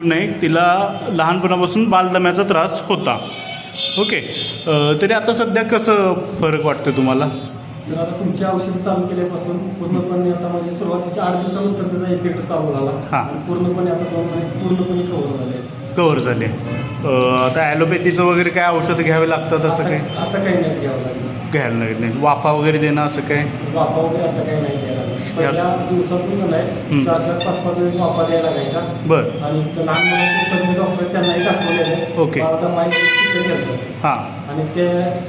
नाही तिला लहानपणापासून बालदम्याचा त्रास होता. ओके. तरी आता सध्या कसं फरक वाटतं तुम्हाला? सर आता तुमची औषधं चालू केल्यापासून पूर्णपणे आता म्हणजे सुरुवातीच्या आठ दिवसानंतर त्याचा इफेक्ट चालू झाला. हा. पूर्णपणे आता दोन महिने पूर्णपणे कव्हर झाले. कवर झाले. आता ॲलोपॅथीचं वगैरे काय औषध घ्यावे लागतात असं काही आता काही नाही घ्यावं लागेल घ्यायला लागत नाही. वाफा वगैरे देणं असं काय? वापा वगैरे आता काही नाही घ्यायला लागेल पहिल्या दिवसातून हं. नाही चार चार पाच पाच वेळेस द्यायला लागायचा. बरं. आणि लहान मुलांचे तज्ञ डॉक्टर त्यांनाही दाखवलेले ओके. माहिती हां. आणि ते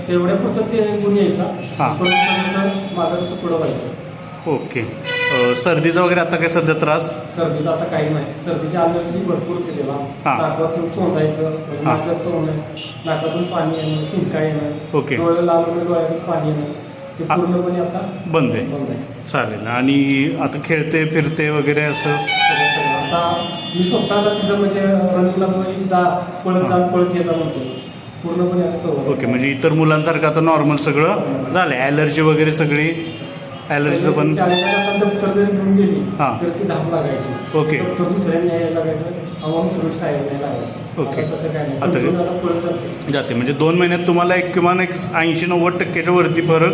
तेवढ्या पुरतं ते गुण यायचा हा. परत तसं पुढं व्हायचं. ओके. सर्दीचा वगैरे आता काय सध्या त्रास? सर्दीचं आता काही नाही. सर्दीची अलर्जी भरपूर होते त्याला हा. नाकातून चोंदायचं म्हणजे हा. नाकात चोंदणं नाकातून पाणी येणं शिंका येणं ओके. डोळे लाल होणं डोळ्यातून पाणी येणं ते हा. पूर्णपणे आता बंद आहे. बंद आहे. चालेल. आणि आता खेळते फिरते वगैरे असं? सगळं सगळं. आता मी स्वतः आता तिचं म्हणजे रनिंगला पण जा पळत जा पळत ये जा म्हणतो पूर्णपणे आता. ओके. म्हणजे इतर मुलांसारखं आता नॉर्मल सगळं झालं ॲलर्जी वगैरे सगळी. ॲलर्जीचं पण दप्तर जरी घेऊन गेली हा. तर ती धाप लागायची. ओके. दप्तर यायला लागायचं शाळेत नाही लागायचं. ओके. आता तसं काय नाही. आता- पूर्ण आता पळत जाते. जाते. म्हणजे दोन महिन्यात तुम्हाला एक किमान एक ऐंशी नव्वद टक्क्याच्या वरती फरक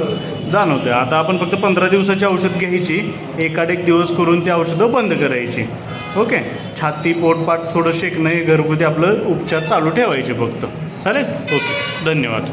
जाणवते आता आपण फक्त पंधरा दिवसाची औषध घ्यायची एकाड एक दिवस करून ती औषधं बंद करायची. ओके? छाती पोटपाट थोडं शेकणं हे घरगुती आपलं उपचार चालू ठेवायचे फक्त. चालेल? ओके. धन्यवाद.